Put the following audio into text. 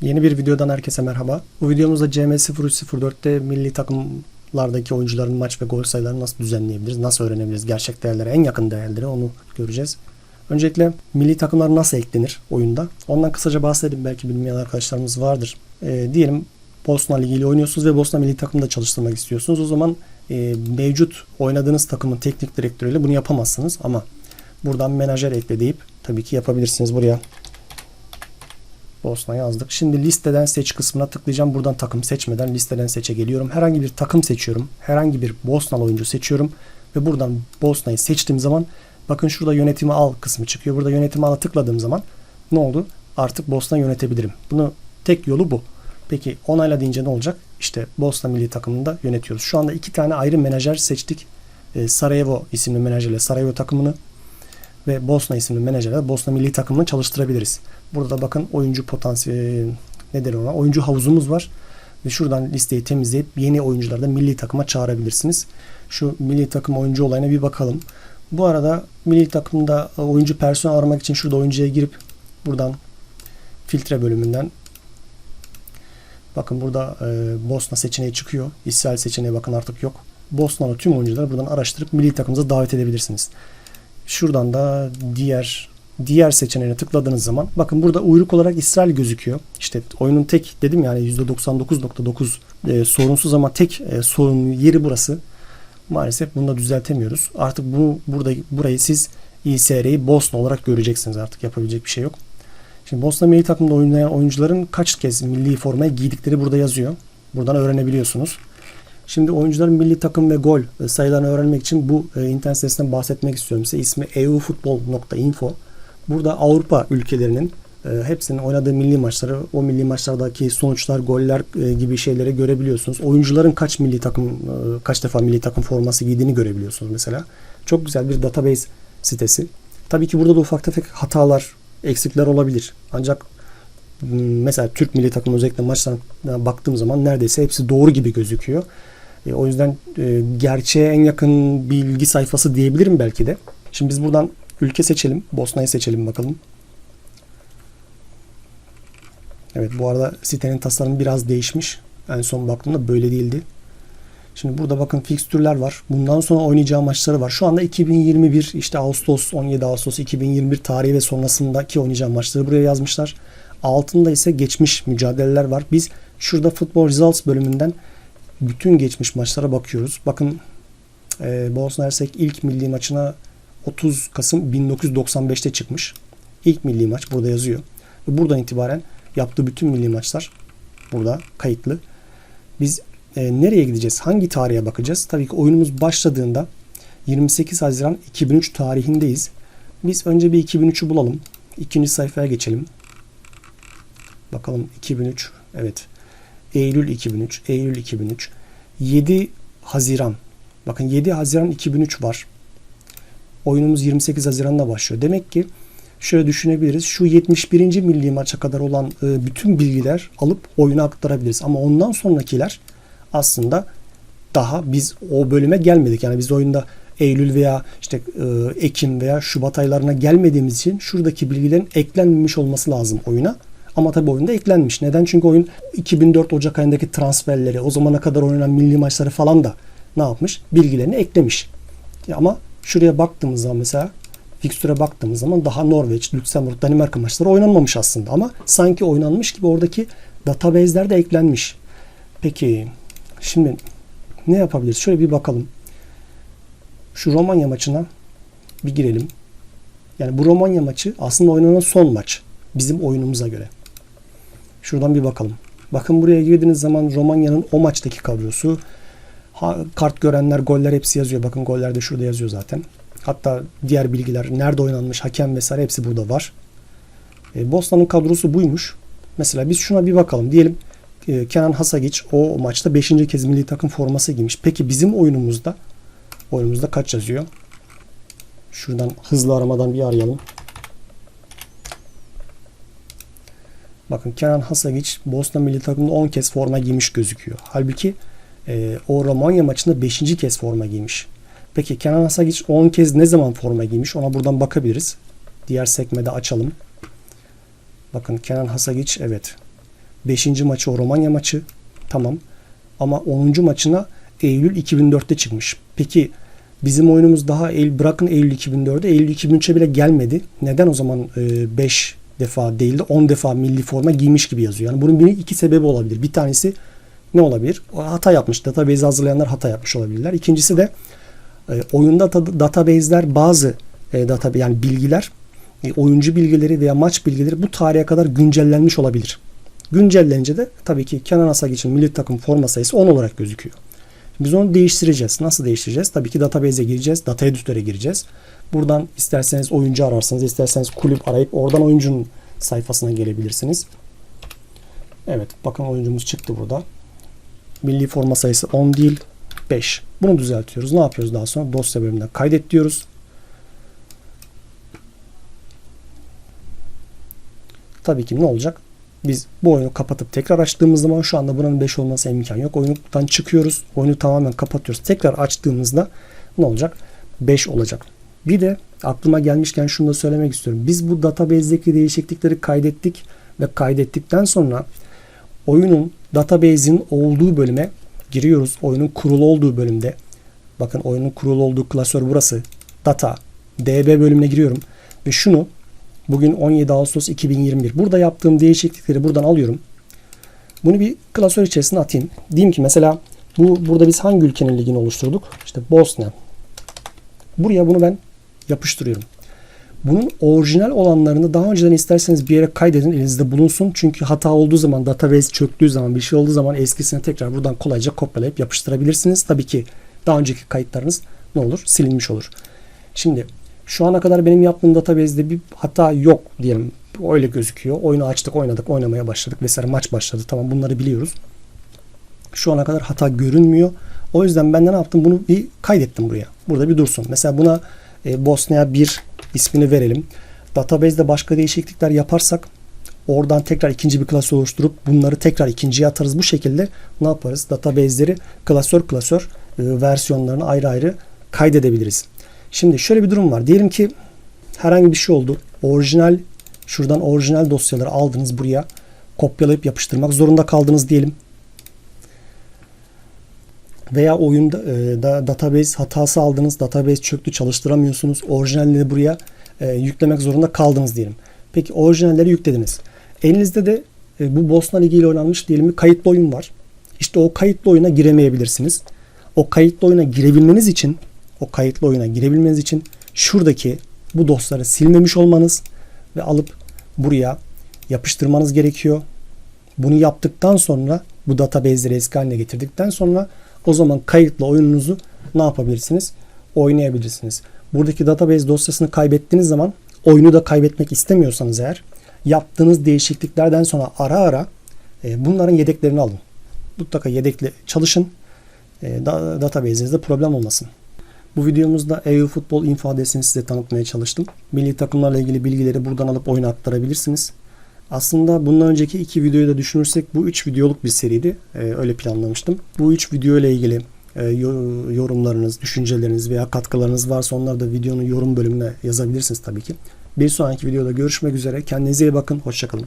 Yeni bir videodan herkese merhaba. Bu videomuzda CM0304'te milli takımlardaki oyuncuların maç ve gol sayılarını nasıl düzenleyebiliriz, nasıl öğrenebiliriz, gerçek değerlere, en yakın değerleri onu göreceğiz. Öncelikle milli takımlar nasıl eklenir oyunda? Ondan kısaca bahsedeyim belki bilmeyen arkadaşlarımız vardır. Ee, diyelim Bosna Ligi ile oynuyorsunuz ve Bosna milli takımda çalıştırmak istiyorsunuz. O zaman e, mevcut oynadığınız takımın teknik direktörüyle bunu yapamazsınız ama buradan menajer ekle deyip tabii ki yapabilirsiniz. Buraya Bosna yazdık. Şimdi listeden seç kısmına tıklayacağım. Buradan takım seçmeden listeden seçe geliyorum. Herhangi bir takım seçiyorum. Herhangi bir Bosnalı oyuncu seçiyorum. Ve buradan Bosna'yı seçtiğim zaman bakın şurada yönetimi al kısmı çıkıyor. Burada yönetimi ala tıkladığım zaman ne oldu? Artık Bosna yönetebilirim. Bunu tek yolu bu. Peki onayla deyince ne olacak? İşte Bosna milli takımında yönetiyoruz. Şu anda iki tane ayrı menajer seçtik. Ee, Sarajevo isimli menajerle Sarajevo takımını ve Bosna isimli menajerle Bosna milli takımını çalıştırabiliriz. Burada da bakın oyuncu potansiyeli nedir ona? Oyuncu havuzumuz var. Ve şuradan listeyi temizleyip yeni oyuncuları da milli takıma çağırabilirsiniz. Şu milli takım oyuncu olayına bir bakalım. Bu arada milli takımda oyuncu personel aramak için şurada oyuncuya girip buradan filtre bölümünden bakın burada e, Bosna seçeneği çıkıyor. İsrail seçeneği bakın artık yok. Bosnalı tüm oyuncuları buradan araştırıp milli takımımıza davet edebilirsiniz. Şuradan da diğer diğer seçeneğine tıkladığınız zaman bakın burada uyruk olarak İsrail gözüküyor. İşte oyunun tek dedim yani %99.9 e, sorunsuz ama tek e, sorun yeri burası. Maalesef bunu da düzeltemiyoruz. Artık bu burada burayı siz İSR'yi Bosna olarak göreceksiniz artık yapabilecek bir şey yok. Şimdi Bosna milli takımda oynayan oyuncuların kaç kez milli formayı giydikleri burada yazıyor. Buradan öğrenebiliyorsunuz. Şimdi oyuncuların milli takım ve gol sayılarını öğrenmek için bu e, internet sitesinden bahsetmek istiyorum size. İsmi eufutbol.info. Burada Avrupa ülkelerinin e, hepsinin oynadığı milli maçları, o milli maçlardaki sonuçlar, goller e, gibi şeyleri görebiliyorsunuz. Oyuncuların kaç milli takım, e, kaç defa milli takım forması giydiğini görebiliyorsunuz mesela. Çok güzel bir database sitesi. Tabii ki burada da ufak tefek hatalar, eksikler olabilir. Ancak mesela Türk milli takım özellikle maçlarına baktığım zaman neredeyse hepsi doğru gibi gözüküyor. E, o yüzden e, gerçeğe en yakın bilgi sayfası diyebilirim belki de. Şimdi biz buradan ülke seçelim. Bosna'yı seçelim bakalım. Evet bu arada sitenin tasarımı biraz değişmiş. En son baktığımda böyle değildi. Şimdi burada bakın fikstürler var. Bundan sonra oynayacağı maçları var. Şu anda 2021 işte Ağustos 17 Ağustos 2021 tarihi ve sonrasındaki oynayacağı maçları buraya yazmışlar. Altında ise geçmiş mücadeleler var. Biz şurada Football Results bölümünden bütün geçmiş maçlara bakıyoruz. Bakın e, Bosna Hersek ilk milli maçına 30 Kasım 1995'te çıkmış. İlk milli maç burada yazıyor. Ve buradan itibaren yaptığı bütün milli maçlar burada kayıtlı. Biz e, nereye gideceğiz? Hangi tarihe bakacağız? Tabii ki oyunumuz başladığında 28 Haziran 2003 tarihindeyiz. Biz önce bir 2003'ü bulalım. İkinci sayfaya geçelim. Bakalım 2003. Evet. Eylül 2003. Eylül 2003. 7 Haziran. Bakın 7 Haziran 2003 var. Oyunumuz 28 Haziran'da başlıyor. Demek ki şöyle düşünebiliriz. Şu 71. milli maça kadar olan e, bütün bilgiler alıp oyuna aktarabiliriz. Ama ondan sonrakiler aslında daha biz o bölüme gelmedik. Yani biz oyunda Eylül veya işte e, Ekim veya Şubat aylarına gelmediğimiz için şuradaki bilgilerin eklenmemiş olması lazım oyuna. Ama tabii oyunda eklenmiş. Neden? Çünkü oyun 2004 Ocak ayındaki transferleri, o zamana kadar oynanan milli maçları falan da ne yapmış? Bilgilerini eklemiş. Ama şuraya baktığımız zaman mesela fikstüre baktığımız zaman daha Norveç, Lüksemburg, Danimarka maçları oynanmamış aslında ama sanki oynanmış gibi oradaki database'ler de eklenmiş. Peki şimdi ne yapabiliriz? Şöyle bir bakalım. Şu Romanya maçına bir girelim. Yani bu Romanya maçı aslında oynanan son maç. Bizim oyunumuza göre. Şuradan bir bakalım. Bakın buraya girdiğiniz zaman Romanya'nın o maçtaki kadrosu. Ha, kart görenler, goller hepsi yazıyor. Bakın goller de şurada yazıyor zaten. Hatta diğer bilgiler, nerede oynanmış, hakem vesaire hepsi burada var. E, Bosna'nın kadrosu buymuş. Mesela biz şuna bir bakalım. Diyelim e, Kenan Hasagic o maçta 5. kez milli takım forması giymiş. Peki bizim oyunumuzda oyunumuzda kaç yazıyor? Şuradan hızlı aramadan bir arayalım. Bakın Kenan Hasagic Bosna milli takımında 10 kez forma giymiş gözüküyor. Halbuki e, o Romanya maçında 5. kez forma giymiş. Peki Kenan Hasagic 10 kez ne zaman forma giymiş? Ona buradan bakabiliriz. Diğer sekmede açalım. Bakın Kenan Hasagic evet. 5. maçı o Romanya maçı. Tamam. Ama 10. maçına Eylül 2004'te çıkmış. Peki bizim oyunumuz daha Eylül, bırakın Eylül 2004'e Eylül 2003'e bile gelmedi. Neden o zaman 5 defa değil de 10 defa milli forma giymiş gibi yazıyor? Yani bunun bir iki sebebi olabilir. Bir tanesi ne olabilir? O hata yapmış. Database hazırlayanlar hata yapmış olabilirler. İkincisi de e, oyunda da- database'ler bazı e, data yani bilgiler e, oyuncu bilgileri veya maç bilgileri bu tarihe kadar güncellenmiş olabilir. Güncellenince de tabii ki Kenan Asak için milli takım forma sayısı 10 olarak gözüküyor. Biz onu değiştireceğiz. Nasıl değiştireceğiz? Tabii ki database'e gireceğiz. Data editöre gireceğiz. Buradan isterseniz oyuncu ararsınız, isterseniz kulüp arayıp oradan oyuncunun sayfasına gelebilirsiniz. Evet, bakın oyuncumuz çıktı burada. Milli forma sayısı 10 değil, 5. Bunu düzeltiyoruz. Ne yapıyoruz daha sonra? Dosya bölümünden kaydet diyoruz. Tabii ki ne olacak? Biz bu oyunu kapatıp tekrar açtığımız zaman şu anda bunun 5 olması imkan yok. Oyundan çıkıyoruz. Oyunu tamamen kapatıyoruz. Tekrar açtığımızda ne olacak? 5 olacak. Bir de aklıma gelmişken şunu da söylemek istiyorum. Biz bu database'deki değişiklikleri kaydettik ve kaydettikten sonra oyunun database'in olduğu bölüme giriyoruz. Oyunun kurulu olduğu bölümde bakın oyunun kurulu olduğu klasör burası. Data DB bölümüne giriyorum ve şunu bugün 17 Ağustos 2021. Burada yaptığım değişiklikleri buradan alıyorum. Bunu bir klasör içerisine atayım. Diyeyim ki mesela bu burada biz hangi ülkenin ligini oluşturduk? İşte Bosna. Buraya bunu ben yapıştırıyorum. Bunun orijinal olanlarını daha önceden isterseniz bir yere kaydedin elinizde bulunsun. Çünkü hata olduğu zaman database çöktüğü zaman bir şey olduğu zaman eskisini tekrar buradan kolayca kopyalayıp yapıştırabilirsiniz. Tabii ki daha önceki kayıtlarınız ne olur? Silinmiş olur. Şimdi şu ana kadar benim yaptığım database'de bir hata yok diyelim. Öyle gözüküyor. Oyunu açtık, oynadık, oynamaya başladık vesaire maç başladı. Tamam bunları biliyoruz. Şu ana kadar hata görünmüyor. O yüzden ben de ne yaptım? Bunu bir kaydettim buraya. Burada bir dursun. Mesela buna e, Bosnia 1 ismini verelim. Database'de başka değişiklikler yaparsak oradan tekrar ikinci bir klasör oluşturup bunları tekrar ikinciye atarız. Bu şekilde ne yaparız? Database'leri klasör klasör e, versiyonlarını ayrı ayrı kaydedebiliriz. Şimdi şöyle bir durum var. Diyelim ki herhangi bir şey oldu. Orijinal şuradan orijinal dosyaları aldınız buraya kopyalayıp yapıştırmak zorunda kaldınız diyelim. Veya oyunda e, da, database hatası aldınız. Database çöktü çalıştıramıyorsunuz. Orijinalleri buraya e, yüklemek zorunda kaldınız diyelim. Peki orijinalleri yüklediniz. Elinizde de e, bu Bosna Ligi ile oynanmış diyelim bir kayıtlı oyun var. İşte o kayıtlı oyuna giremeyebilirsiniz. O kayıtlı oyuna girebilmeniz için o kayıtlı oyuna girebilmeniz için şuradaki bu dosyaları silmemiş olmanız ve alıp buraya yapıştırmanız gerekiyor. Bunu yaptıktan sonra bu database'leri eski haline getirdikten sonra o zaman kayıtlı oyununuzu ne yapabilirsiniz? Oynayabilirsiniz. Buradaki database dosyasını kaybettiğiniz zaman oyunu da kaybetmek istemiyorsanız eğer yaptığınız değişikliklerden sonra ara ara e, bunların yedeklerini alın. Mutlaka yedekle çalışın. E, da, database'inizde problem olmasın. Bu videomuzda EU Futbol Info adresini size tanıtmaya çalıştım. Milli takımlarla ilgili bilgileri buradan alıp oyuna aktarabilirsiniz. Aslında bundan önceki iki videoyu da düşünürsek bu üç videoluk bir seriydi. Ee, öyle planlamıştım. Bu üç video ile ilgili e, yo- yorumlarınız, düşünceleriniz veya katkılarınız varsa onları da videonun yorum bölümüne yazabilirsiniz tabii ki. Bir sonraki videoda görüşmek üzere. Kendinize iyi bakın. Hoşçakalın.